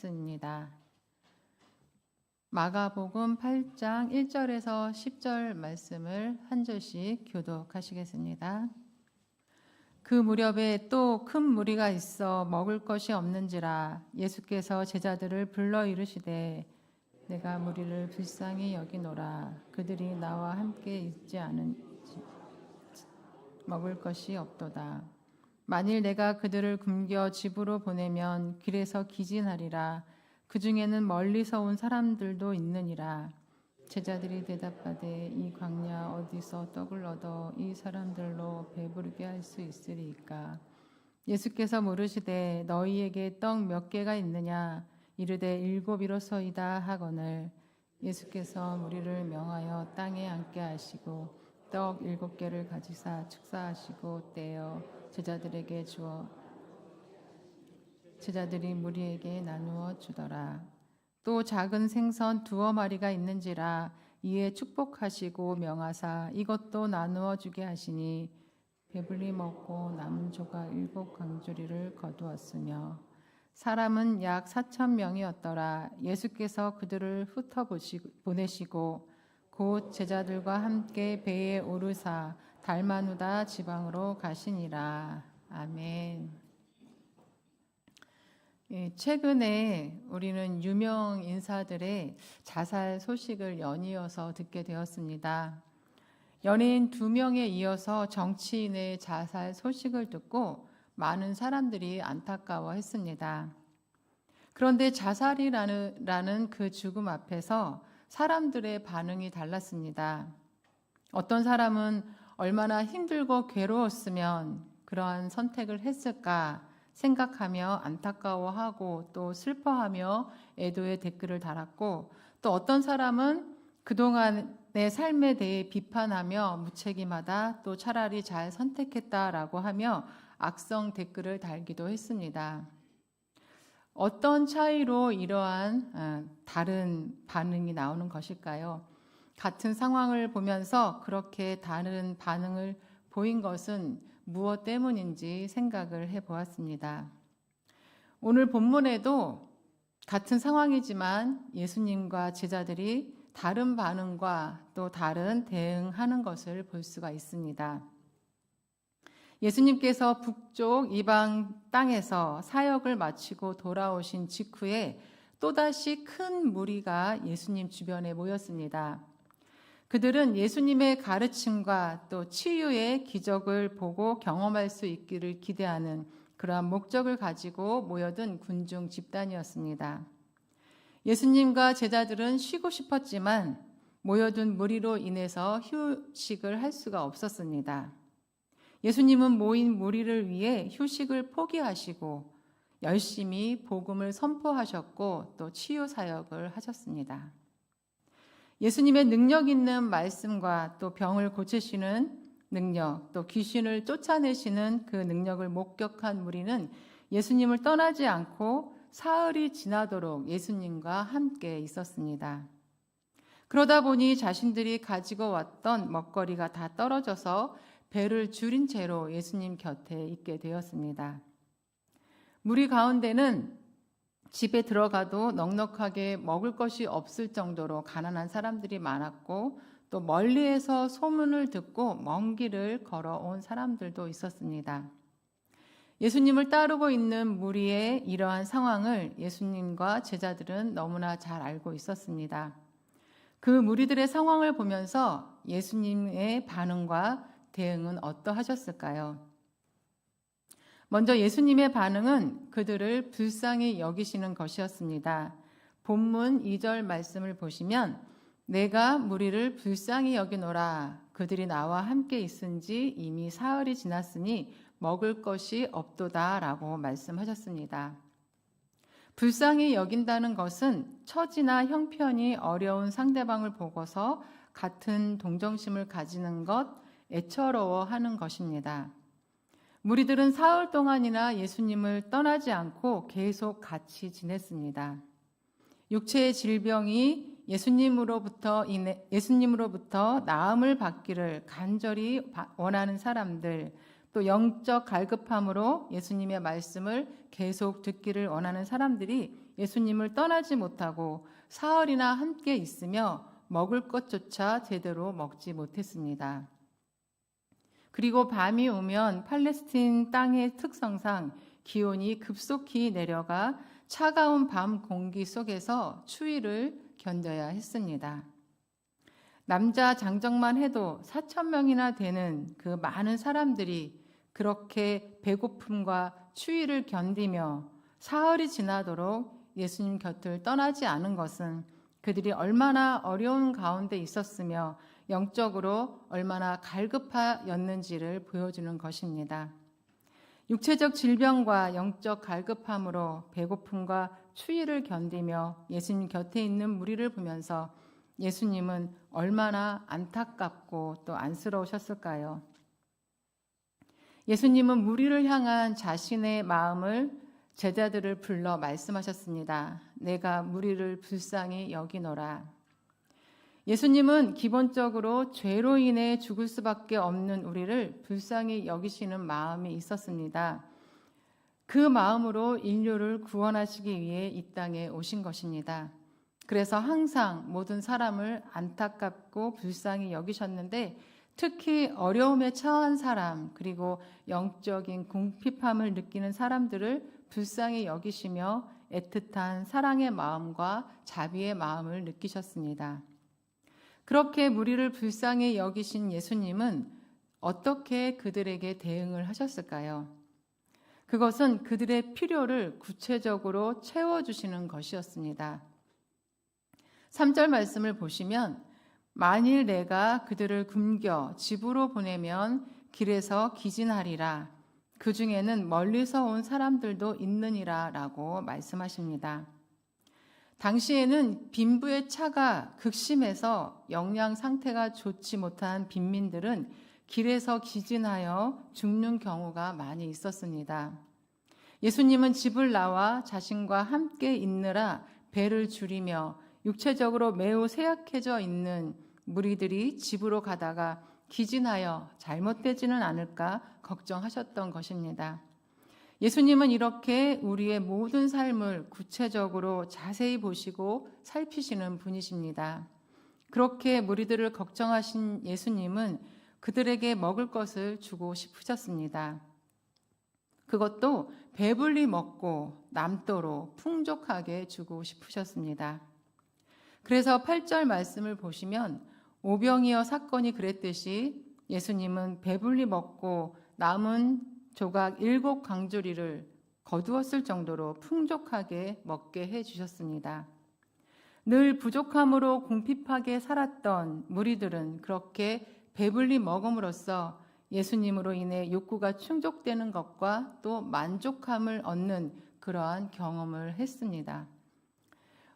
말씀입니다. 마가복음 8장 1절에서 10절 말씀을 한 절씩 교독하시겠습니다. 그 무렵에 또 큰 무리가 있어 먹을 것이 없는지라 예수께서 제자들을 불러 이르시되 내가 무리를 불쌍히 여기노라 그들이 나와 함께 있지 않은지 먹을 것이 없도다 만일 내가 그들을 굶겨 집으로 보내면 길에서 기진하리라. 그 중에는 멀리서 온 사람들도 있느니라. 제자들이 대답하되 이 광야 어디서 떡을 얻어 이 사람들로 배부르게 할 수 있으리이까? 예수께서 물으시되 너희에게 떡 몇 개가 있느냐? 이르되 일곱이로소이다 하거늘. 예수께서 무리를 명하여 땅에 앉게 하시고 떡 일곱 개를 가지사 축사하시고 떼어 제자들에게 주어 제자들이 무리에게 나누어 주더라. 또 작은 생선 두어 마리가 있는지라 이에 축복하시고 명하사 이것도 나누어 주게 하시니 배불리 먹고 남은 조각 일곱 강주리를 거두었으며 사람은 약 사천 명이었더라. 예수께서 그들을 흩어 보내시고 곧 제자들과 함께 배에 오르사 달마누다 지방으로 가시니라. 아멘. 예, 최근에 우리는 유명 인사들의 자살 소식을 연이어서 듣게 되었습니다. 연예인 두 명에 이어서 정치인의 자살 소식을 듣고 많은 사람들이 안타까워했습니다. 그런데 자살이라는 그 죽음 앞에서 사람들의 반응이 달랐습니다. 어떤 사람은 얼마나 힘들고 괴로웠으면 그러한 선택을 했을까 생각하며 안타까워하고 또 슬퍼하며 애도의 댓글을 달았고 또 어떤 사람은 그동안의 삶에 대해 비판하며 무책임하다 또 차라리 잘 선택했다라고 하며 악성 댓글을 달기도 했습니다. 어떤 차이로 이러한 어, 다른 반응이 나오는 것일까요? 같은 상황을 보면서 그렇게 다른 반응을 보인 것은 무엇 때문인지 생각을 해 보았습니다. 오늘 본문에도 같은 상황이지만 예수님과 제자들이 다른 반응과 또 다른 대응하는 것을 볼 수가 있습니다. 예수님께서 북쪽 이방 땅에서 사역을 마치고 돌아오신 직후에 또다시 큰 무리가 예수님 주변에 모였습니다. 그들은 예수님의 가르침과 또 치유의 기적을 보고 경험할 수 있기를 기대하는 그러한 목적을 가지고 모여든 군중 집단이었습니다. 예수님과 제자들은 쉬고 싶었지만 모여든 무리로 인해서 휴식을 할 수가 없었습니다. 예수님은 모인 무리를 위해 휴식을 포기하시고 열심히 복음을 선포하셨고 또 치유 사역을 하셨습니다. 예수님의 능력 있는 말씀과 또 병을 고치시는 능력, 또 귀신을 쫓아내시는 그 능력을 목격한 무리는 예수님을 떠나지 않고 사흘이 지나도록 예수님과 함께 있었습니다. 그러다 보니 자신들이 가지고 왔던 먹거리가 다 떨어져서 배를 줄인 채로 예수님 곁에 있게 되었습니다. 무리 가운데는 집에 들어가도 넉넉하게 먹을 것이 없을 정도로 가난한 사람들이 많았고 또 멀리에서 소문을 듣고 먼 길을 걸어온 사람들도 있었습니다. 예수님을 따르고 있는 무리의 이러한 상황을 예수님과 제자들은 너무나 잘 알고 있었습니다. 그 무리들의 상황을 보면서 예수님의 반응과 대응은 어떠하셨을까요? 먼저 예수님의 반응은 그들을 불쌍히 여기시는 것이었습니다. 본문 2절 말씀을 보시면 내가 무리를 불쌍히 여기노라 그들이 나와 함께 있은 지 이미 사흘이 지났으니 먹을 것이 없도다라고 말씀하셨습니다. 불쌍히 여긴다는 것은 처지나 형편이 어려운 상대방을 보고서 같은 동정심을 가지는 것, 애처로워 하는 것입니다. 무리들은 사흘 동안이나 예수님을 떠나지 않고 계속 같이 지냈습니다. 육체의 질병이 예수님으로부터 예수님으로부터 나음을 받기를 간절히 원하는 사람들, 또 영적 갈급함으로 예수님의 말씀을 계속 듣기를 원하는 사람들이 예수님을 떠나지 못하고 사흘이나 함께 있으며 먹을 것조차 제대로 먹지 못했습니다. 그리고 밤이 오면 팔레스틴 땅의 특성상 기온이 급속히 내려가 차가운 밤 공기 속에서 추위를 견뎌야 했습니다. 남자 장정만 해도 4천 명이나 되는 그 많은 사람들이 그렇게 배고픔과 추위를 견디며 사흘이 지나도록 예수님 곁을 떠나지 않은 것은 그들이 얼마나 어려운 가운데 있었으며 영적으로 얼마나 갈급하였는지를 보여주는 것입니다. 육체적 질병과 영적 갈급함으로 배고픔과 추위를 견디며 예수님 곁에 있는 무리를 보면서 예수님은 얼마나 안타깝고 또 안쓰러우셨을까요? 예수님은 무리를 향한 자신의 마음을 제자들을 불러 말씀하셨습니다. 내가 무리를 불쌍히 여기노라. 예수님은 기본적으로 죄로 인해 죽을 수밖에 없는 우리를 불쌍히 여기시는 마음이 있었습니다. 그 마음으로 인류를 구원하시기 위해 이 땅에 오신 것입니다. 그래서 항상 모든 사람을 안타깝고 불쌍히 여기셨는데 특히 어려움에 처한 사람 그리고 영적인 궁핍함을 느끼는 사람들을 불쌍히 여기시며 애틋한 사랑의 마음과 자비의 마음을 느끼셨습니다. 그렇게 무리를 불쌍히 여기신 예수님은 어떻게 그들에게 대응을 하셨을까요? 그것은 그들의 필요를 구체적으로 채워주시는 것이었습니다. 3절 말씀을 보시면 만일 내가 그들을 굶겨 집으로 보내면 길에서 기진하리라. 그 중에는 멀리서 온 사람들도 있느니라 라고 말씀하십니다. 당시에는 빈부의 차가 극심해서 영양 상태가 좋지 못한 빈민들은 길에서 기진하여 죽는 경우가 많이 있었습니다. 예수님은 집을 나와 자신과 함께 있느라 배를 줄이며 육체적으로 매우 쇠약해져 있는 무리들이 집으로 가다가 기진하여 잘못되지는 않을까 걱정하셨던 것입니다. 예수님은 이렇게 우리의 모든 삶을 구체적으로 자세히 보시고 살피시는 분이십니다. 그렇게 무리들을 걱정하신 예수님은 그들에게 먹을 것을 주고 싶으셨습니다. 그것도 배불리 먹고 남도로 풍족하게 주고 싶으셨습니다. 그래서 8절 말씀을 보시면 오병이어 사건이 그랬듯이 예수님은 배불리 먹고 남은 조각 일곱 강조리를 거두었을 정도로 풍족하게 먹게 해 주셨습니다. 늘 부족함으로 궁핍하게 살았던 무리들은 그렇게 배불리 먹음으로써 예수님으로 인해 욕구가 충족되는 것과 또 만족함을 얻는 그러한 경험을 했습니다.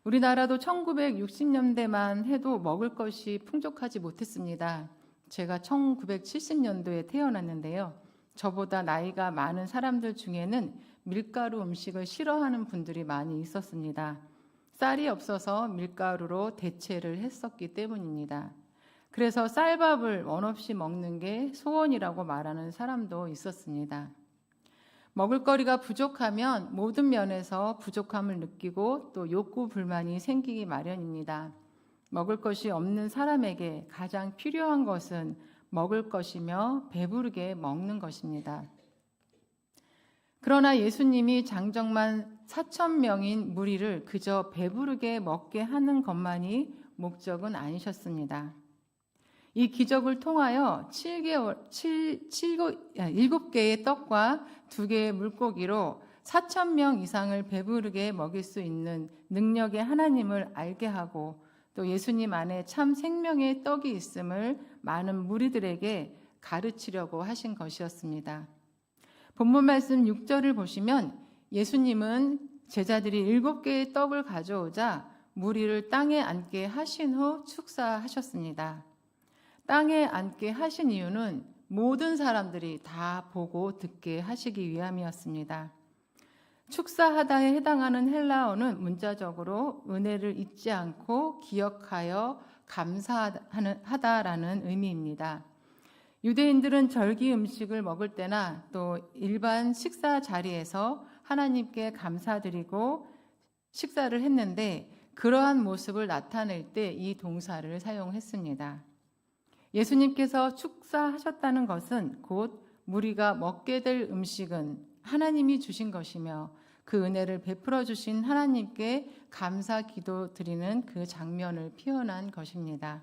우리나라도 1960년대만 해도 먹을 것이 풍족하지 못했습니다. 제가 1970년도에 태어났는데요. 저보다 나이가 많은 사람들 중에는 밀가루 음식을 싫어하는 분들이 많이 있었습니다. 쌀이 없어서 밀가루로 대체를 했었기 때문입니다. 그래서 쌀밥을 원 없이 먹는 게 소원이라고 말하는 사람도 있었습니다. 먹을거리가 부족하면 모든 면에서 부족함을 느끼고 또 욕구 불만이 생기기 마련입니다. 먹을 것이 없는 사람에게 가장 필요한 것은 먹을 것이며 배부르게 먹는 것입니다. 그러나 예수님이 장정만 4천 명인 무리를 그저 배부르게 먹게 하는 것만이 목적은 아니셨습니다. 이 기적을 통하여 7개월, 7, 7, 7개의 떡과 2개의 물고기로 4천 명 이상을 배부르게 먹일 수 있는 능력의 하나님을 알게 하고 또 예수님 안에 참 생명의 떡이 있음을 많은 무리들에게 가르치려고 하신 것이었습니다. 본문 말씀 6절을 보시면 예수님은 제자들이 일곱 개의 떡을 가져오자 무리를 땅에 앉게 하신 후 축사하셨습니다. 땅에 앉게 하신 이유는 모든 사람들이 다 보고 듣게 하시기 위함이었습니다. 축사하다에 해당하는 헬라어는 문자적으로 은혜를 잊지 않고 기억하여 감사하다라는 의미입니다. 유대인들은 절기 음식을 먹을 때나 또 일반 식사 자리에서 하나님께 감사드리고 식사를 했는데 그러한 모습을 나타낼 때 이 동사를 사용했습니다. 예수님께서 축사하셨다는 것은 곧 우리가 먹게 될 음식은 하나님이 주신 것이며 그 은혜를 베풀어 주신 하나님께 감사 기도 드리는 그 장면을 표현한 것입니다.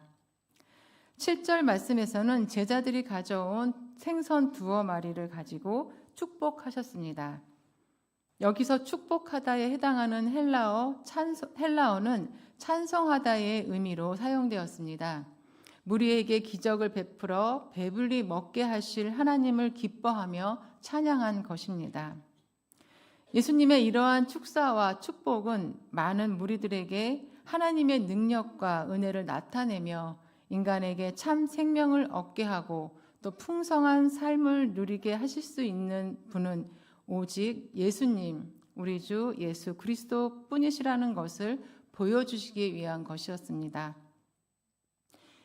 7절 말씀에서는 제자들이 가져온 생선 두어 마리를 가지고 축복하셨습니다. 여기서 축복하다에 해당하는 헬라어 찬소, 헬라어는 찬성하다의 의미로 사용되었습니다. 무리에게 기적을 베풀어 배불리 먹게 하실 하나님을 기뻐하며 찬양한 것입니다. 예수님의 이러한 축사와 축복은 많은 무리들에게 하나님의 능력과 은혜를 나타내며 인간에게 참 생명을 얻게 하고 또 풍성한 삶을 누리게 하실 수 있는 분은 오직 예수님, 우리 주 예수 그리스도 뿐이시라는 것을 보여주시기 위한 것이었습니다.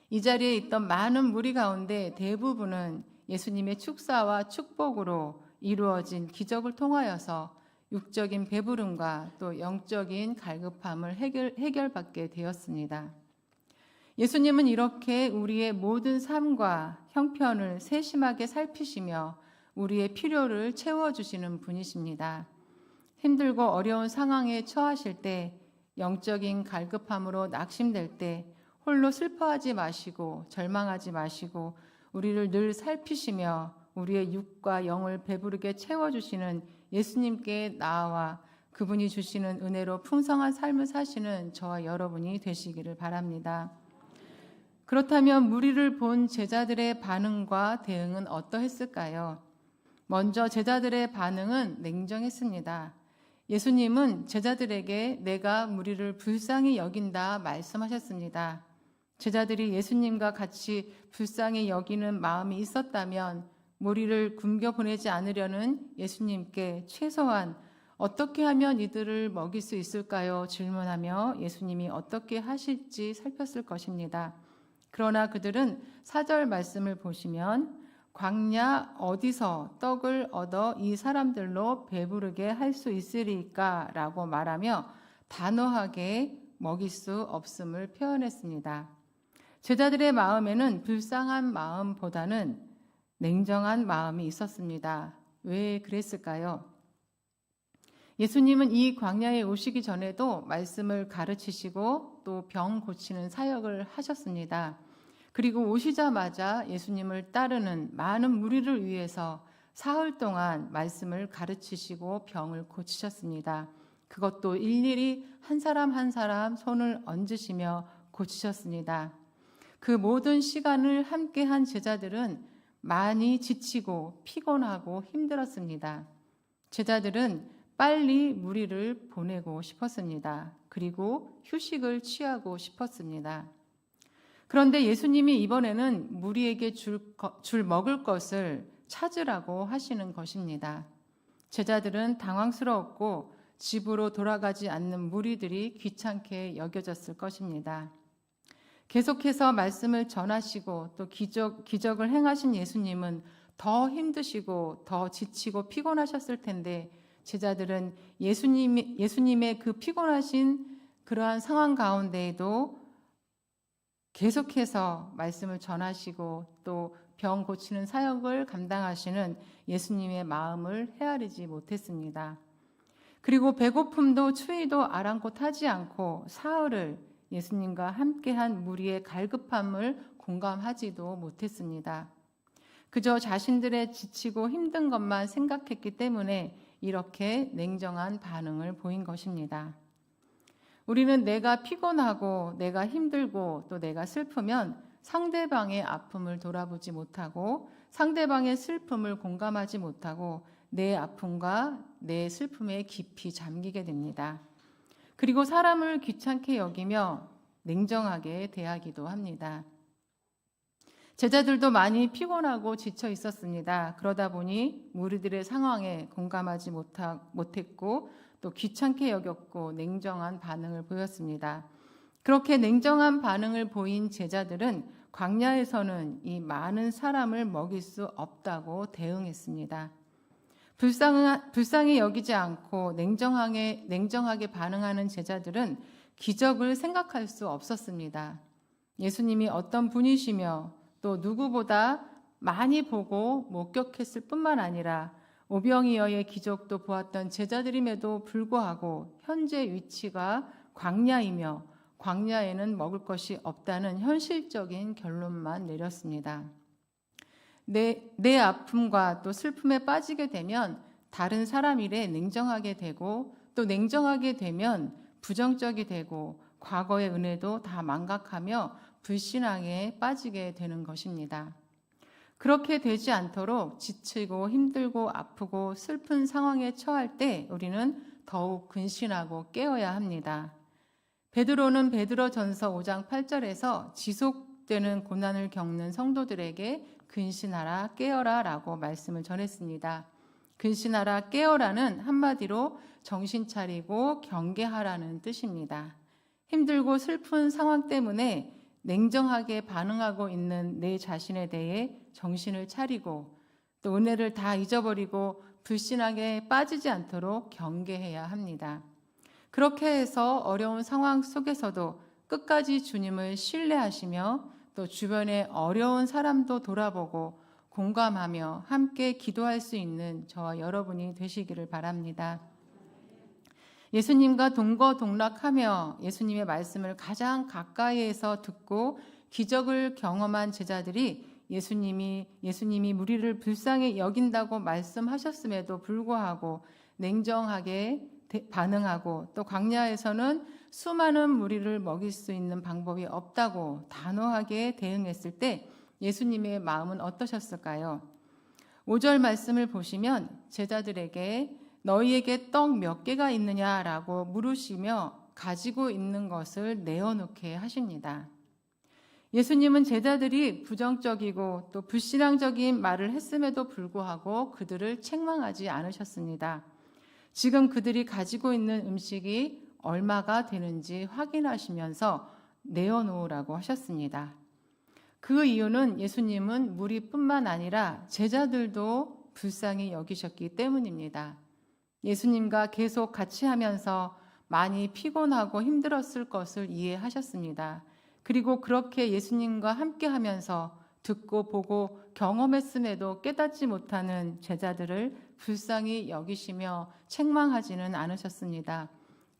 이 자리에 있던 많은 무리 가운데 대부분은 예수님의 축사와 축복으로 이루어진 기적을 통하여서 육적인 배부름과 또 영적인 갈급함을 해결, 해결받게 되었습니다. 예수님은 이렇게 우리의 모든 삶과 형편을 세심하게 살피시며 우리의 필요를 채워주시는 분이십니다. 힘들고 어려운 상황에 처하실 때, 영적인 갈급함으로 낙심될 때, 홀로 슬퍼하지 마시고 절망하지 마시고 우리를 늘 살피시며 우리의 육과 영을 배부르게 채워주시는 예수님께 나아와 그분이 주시는 은혜로 풍성한 삶을 사시는 저와 여러분이 되시기를 바랍니다. 그렇다면 무리를 본 제자들의 반응과 대응은 어떠했을까요? 먼저 제자들의 반응은 냉정했습니다. 예수님은 제자들에게 내가 무리를 불쌍히 여긴다 말씀하셨습니다. 제자들이 예수님과 같이 불쌍히 여기는 마음이 있었다면 무리를 굶겨 보내지 않으려는 예수님께 최소한 어떻게 하면 이들을 먹일 수 있을까요? 질문하며 예수님이 어떻게 하실지 살폈을 것입니다. 그러나 그들은 사절 말씀을 보시면 광야 어디서 떡을 얻어 이 사람들로 배부르게 할 수 있으리까? 라고 말하며 단호하게 먹일 수 없음을 표현했습니다. 제자들의 마음에는 불쌍한 마음보다는 냉정한 마음이 있었습니다. 왜 그랬을까요? 예수님은 이 광야에 오시기 전에도 말씀을 가르치시고 또 병 고치는 사역을 하셨습니다. 그리고 오시자마자 예수님을 따르는 많은 무리를 위해서 사흘 동안 말씀을 가르치시고 병을 고치셨습니다. 그것도 일일이 한 사람 한 사람 손을 얹으시며 고치셨습니다. 그 모든 시간을 함께 한 제자들은 많이 지치고 피곤하고 힘들었습니다. 제자들은 빨리 무리를 보내고 싶었습니다. 그리고 휴식을 취하고 싶었습니다. 그런데 예수님이 이번에는 무리에게 줄, 줄 먹을 것을 찾으라고 하시는 것입니다. 제자들은 당황스러웠고 집으로 돌아가지 않는 무리들이 귀찮게 여겨졌을 것입니다. 계속해서 말씀을 전하시고 또 기적, 기적을 행하신 예수님은 더 힘드시고 더 지치고 피곤하셨을 텐데 제자들은 예수님, 예수님의 그 피곤하신 그러한 상황 가운데에도 계속해서 말씀을 전하시고 또 병 고치는 사역을 감당하시는 예수님의 마음을 헤아리지 못했습니다. 그리고 배고픔도 추위도 아랑곳하지 않고 사흘을 예수님과 함께한 무리의 갈급함을 공감하지도 못했습니다. 그저 자신들의 지치고 힘든 것만 생각했기 때문에 이렇게 냉정한 반응을 보인 것입니다. 우리는 내가 피곤하고 내가 힘들고 또 내가 슬프면 상대방의 아픔을 돌아보지 못하고 상대방의 슬픔을 공감하지 못하고 내 아픔과 내 슬픔에 깊이 잠기게 됩니다. 그리고 사람을 귀찮게 여기며 냉정하게 대하기도 합니다. 제자들도 많이 피곤하고 지쳐 있었습니다. 그러다 보니 무리들의 상황에 공감하지 못했고 또 귀찮게 여겼고 냉정한 반응을 보였습니다. 그렇게 냉정한 반응을 보인 제자들은 광야에서는 이 많은 사람을 먹일 수 없다고 대응했습니다. 불쌍, 불쌍히 여기지 않고 냉정하게, 냉정하게 반응하는 제자들은 기적을 생각할 수 없었습니다. 예수님이 어떤 분이시며 또 누구보다 많이 보고 목격했을 뿐만 아니라 오병이어의 기적도 보았던 제자들임에도 불구하고 현재 위치가 광야이며 광야에는 먹을 것이 없다는 현실적인 결론만 내렸습니다. 내, 내 아픔과 또 슬픔에 빠지게 되면 다른 사람 일에 냉정하게 되고 또 냉정하게 되면 부정적이 되고 과거의 은혜도 다 망각하며 불신앙에 빠지게 되는 것입니다. 그렇게 되지 않도록 지치고 힘들고 아프고 슬픈 상황에 처할 때 우리는 더욱 근신하고 깨어야 합니다. 베드로는 베드로 전서 5장 8절에서 지속되는 고난을 겪는 성도들에게 근신하라 깨어라 라고 말씀을 전했습니다. 근신하라 깨어라는 한마디로 정신 차리고 경계하라는 뜻입니다. 힘들고 슬픈 상황 때문에 냉정하게 반응하고 있는 내 자신에 대해 정신을 차리고 또 은혜를 다 잊어버리고 불신하게 빠지지 않도록 경계해야 합니다. 그렇게 해서 어려운 상황 속에서도 끝까지 주님을 신뢰하시며 또 주변의 어려운 사람도 돌아보고 공감하며 함께 기도할 수 있는 저와 여러분이 되시기를 바랍니다. 예수님과 동거동락하며 예수님의 말씀을 가장 가까이에서 듣고 기적을 경험한 제자들이 예수님이 예수님이 무리를 불쌍히 여긴다고 말씀하셨음에도 불구하고 냉정하게 대- 반응하고 또 광야에서는 수많은 무리를 먹일 수 있는 방법이 없다고 단호하게 대응했을 때 예수님의 마음은 어떠셨을까요? 5절 말씀을 보시면 제자들에게 너희에게 떡 몇 개가 있느냐라고 물으시며 가지고 있는 것을 내어놓게 하십니다. 예수님은 제자들이 부정적이고 또 불신앙적인 말을 했음에도 불구하고 그들을 책망하지 않으셨습니다. 지금 그들이 가지고 있는 음식이 얼마가 되는지 확인하시면서 내어놓으라고 하셨습니다. 그 이유는 예수님은 무리뿐만 아니라 제자들도 불쌍히 여기셨기 때문입니다. 예수님과 계속 같이 하면서 많이 피곤하고 힘들었을 것을 이해하셨습니다. 그리고 그렇게 예수님과 함께 하면서 듣고 보고 경험했음에도 깨닫지 못하는 제자들을 불쌍히 여기시며 책망하지는 않으셨습니다.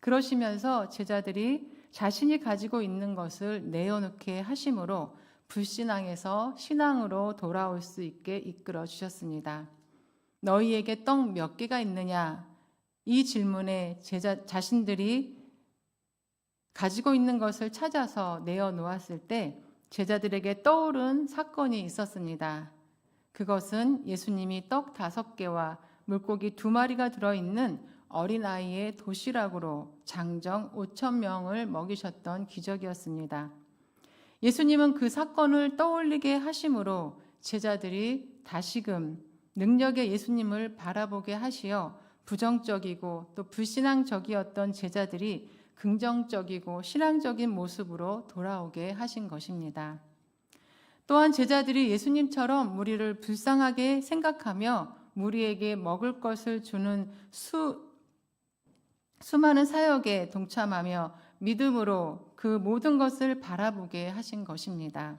그러시면서 제자들이 자신이 가지고 있는 것을 내어놓게 하심으로 불신앙에서 신앙으로 돌아올 수 있게 이끌어 주셨습니다. 너희에게 떡 몇 개가 있느냐? 이 질문에 제자 자신들이 가지고 있는 것을 찾아서 내어놓았을 때 제자들에게 떠오른 사건이 있었습니다. 그것은 예수님이 떡 다섯 개와 물고기 두 마리가 들어있는 어린아이의 도시락으로 장정 5천 명을 먹이셨던 기적이었습니다. 예수님은 그 사건을 떠올리게 하심으로 제자들이 다시금 능력의 예수님을 바라보게 하시어 부정적이고 또 불신앙적이었던 제자들이 긍정적이고 신앙적인 모습으로 돌아오게 하신 것입니다. 또한 제자들이 예수님처럼 무리를 불쌍하게 생각하며 무리에게 먹을 것을 주는 수, 수많은 사역에 동참하며 믿음으로 그 모든 것을 바라보게 하신 것입니다.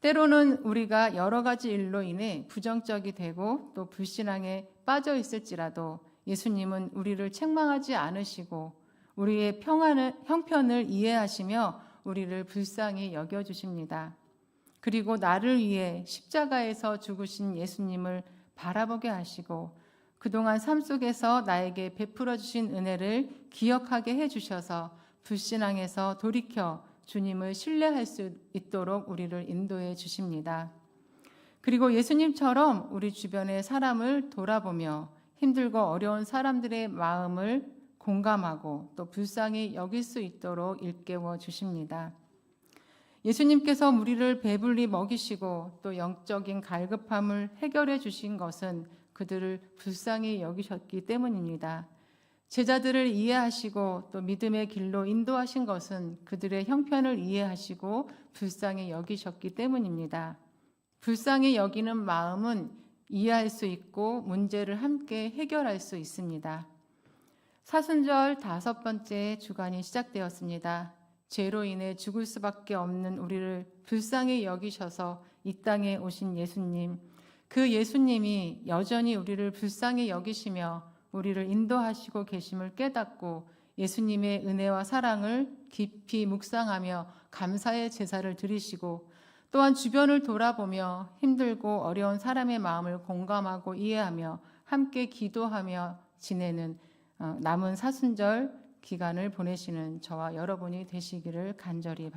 때로는 우리가 여러 가지 일로 인해 부정적이 되고 또 불신앙에 빠져 있을지라도 예수님은 우리를 책망하지 않으시고 우리의 평안을, 형편을 이해하시며 우리를 불쌍히 여겨주십니다. 그리고 나를 위해 십자가에서 죽으신 예수님을 바라보게 하시고 그동안 삶 속에서 나에게 베풀어 주신 은혜를 기억하게 해 주셔서 불신앙에서 돌이켜 주님을 신뢰할 수 있도록 우리를 인도해 주십니다. 그리고 예수님처럼 우리 주변의 사람을 돌아보며 힘들고 어려운 사람들의 마음을 공감하고 또 불쌍히 여길 수 있도록 일깨워 주십니다. 예수님께서 우리를 배불리 먹이시고 또 영적인 갈급함을 해결해 주신 것은 그들을 불쌍히 여기셨기 때문입니다. 제자들을 이해하시고 또 믿음의 길로 인도하신 것은 그들의 형편을 이해하시고 불쌍히 여기셨기 때문입니다. 불쌍히 여기는 마음은 이해할 수 있고 문제를 함께 해결할 수 있습니다. 사순절 다섯 번째 주간이 시작되었습니다. 죄로 인해 죽을 수밖에 없는 우리를 불쌍히 여기셔서 이 땅에 오신 예수님, 그 예수님이 여전히 우리를 불쌍히 여기시며 우리를 인도하시고 계심을 깨닫고 예수님의 은혜와 사랑을 깊이 묵상하며 감사의 제사를 드리시고 또한 주변을 돌아보며 힘들고 어려운 사람의 마음을 공감하고 이해하며 함께 기도하며 지내는 어, 남은 사순절 기간을 보내시는 저와 여러분이 되시기를 간절히